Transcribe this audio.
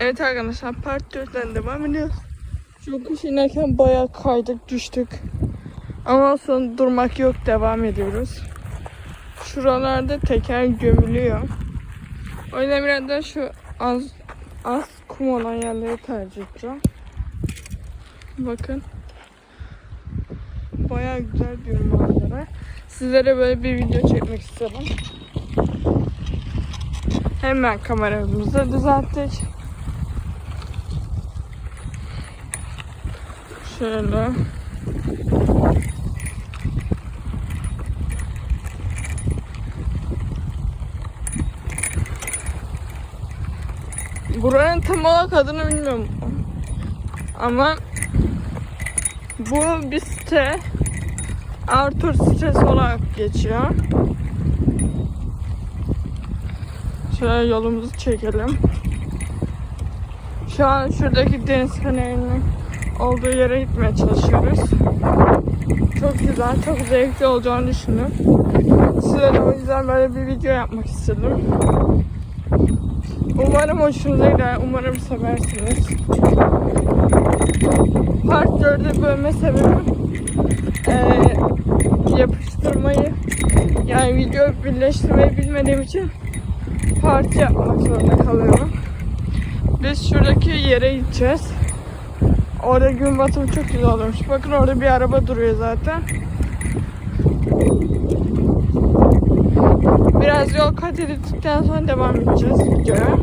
Evet arkadaşlar part 4'ten devam ediyoruz. Yokuş inerken bayağı kaydık düştük. Ama son durmak yok devam ediyoruz. Şuralarda teker gömülüyor. O yüzden biraz da şu az az kum olan yerleri tercih edeceğim. Bakın. Bayağı güzel bir manzara. Sizlere böyle bir video çekmek istedim. Hemen kameramızı düzelttik. Şöyle. Buranın tam olarak adını bilmiyorum. Ama bu bir site. Arthur sitesi olarak geçiyor. Şöyle yolumuzu çekelim. Şu an şuradaki deniz fenerinin olduğu yere gitmeye çalışıyoruz. Çok güzel, çok zevkli olacağını düşündüm. Size de o yüzden böyle bir video yapmak istedim. Umarım hoşunuza gider, umarım seversiniz. Part 4'e bölme sebebim eee, yapıştırmayı yani video birleştirmeyi bilmediğim için part yapmak zorunda kalıyorum. Biz şuradaki yere gideceğiz. Orada gün batımı çok güzel olmuş. Bakın orada bir araba duruyor zaten. Biraz yol kat ettikten sonra devam edeceğiz videoya.